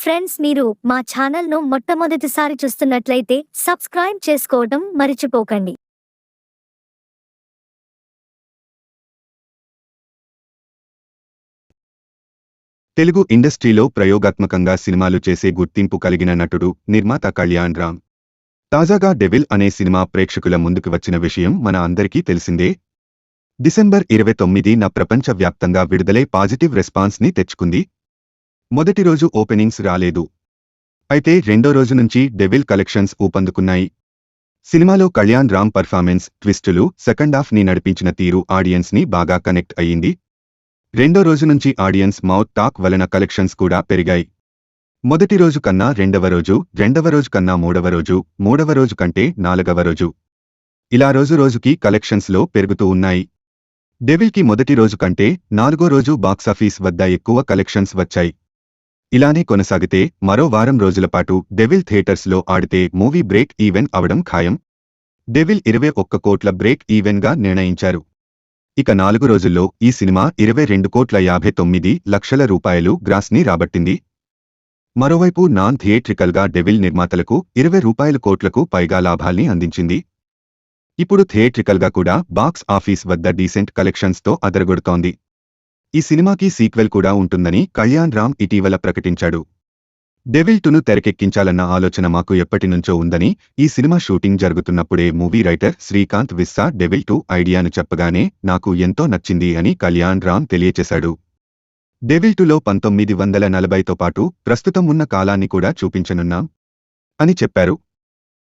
Friends మీరు మా ఛానల్ను మొట్టమొదటిసారి చూస్తున్నట్లయితే సబ్స్క్రైబ్ చేసుకోవడం మరిచిపోకండి. తెలుగు ఇండస్ట్రీలో ప్రయోగాత్మకంగా సినిమాలు చేసే గుర్తింపు కలిగిన నటుడు నిర్మాత కళ్యాణ్ రామ్. తాజాగా డెవిల్ అనే సినిమా ప్రేక్షకుల ముందుకు వచ్చిన విషయం మన అందరికీ తెలిసిందే. డిసెంబర్ ఇరవై తొమ్మిదిన ప్రపంచవ్యాప్తంగా విడుదలై పాజిటివ్ రెస్పాన్స్ని తెచ్చుకుంది. మొదటి రోజు ఓపెనింగ్స్ రాలేదు. అయితే రెండో రోజు నుంచి డెవిల్ కలెక్షన్స్ ఊపందుకున్నాయి. సినిమాలో కళ్యాణ్ రామ్ పర్ఫార్మెన్స్ ట్విస్టులు సెకండ్ హాఫ్ని నడిపించిన తీరు ఆడియన్స్ని బాగా కనెక్ట్ అయ్యింది. రెండో రోజు నుంచి ఆడియన్స్ మౌత్ టాక్ వలన కలెక్షన్స్ కూడా పెరిగాయి. మొదటి రోజు కన్నా రెండవ రోజు రెండవ రోజు కన్నా మూడవ రోజు మూడవ రోజు కంటే నాలుగవ రోజు. ఇలా రోజు రోజుకి కలెక్షన్స్లో పెరుగుతూ ఉన్నాయి. డెవిల్కి మొదటి రోజు కంటే నాలుగో రోజు బాక్సాఫీస్ వద్ద ఎక్కువ కలెక్షన్స్ వచ్చాయి. ఇలానే కొనసాగితే మరో వారం రోజుల పాటు డెవిల్ థియేటర్స్లో ఆడితే మూవీ బ్రేక్ ఈవెన్ అవడం ఖాయం. డెవిల్ ఇరవై ఒక్క కోట్ల బ్రేక్ ఈవెన్గా నిర్ణయించారు. ఇక నాలుగు రోజుల్లో ఈ సినిమా ఇరవై రెండు కోట్ల యాభై తొమ్మిది లక్షల రూపాయలు గ్రాస్ని రాబట్టింది. మరోవైపు నాన్ థియేట్రికల్గా డెవిల్ నిర్మాతలకు ఇరవై రూపాయల కోట్లకు పైగా లాభాల్ని అందించింది. ఇప్పుడు థియేట్రికల్గా కూడా బాక్స్ ఆఫీస్ వద్ద డీసెంట్ కలెక్షన్స్తో అదరగొడుతోంది. ఈ సినిమాకి సీక్వెల్ కూడా ఉంటుందని కళ్యాణ్ రామ్ ఇటీవల ప్రకటించాడు. డెవిల్ టును తెరకెక్కించాలన్న ఆలోచన మాకు ఎప్పటినుంచో ఉందని ఈ cinema shooting జరుగుతున్నప్పుడే movie writer Srikanth Vissa Devil two ఐడియాను చెప్పగానే నాకు ఎంతో నచ్చింది అని కళ్యాణ్ రామ్ తెలియచేశాడు. డెవిల్ టులో పంతొమ్మిది వందల నలభైతో పాటు ప్రస్తుతం ఉన్న కాలాన్ని కూడా చూపించనున్నాం అని చెప్పారు.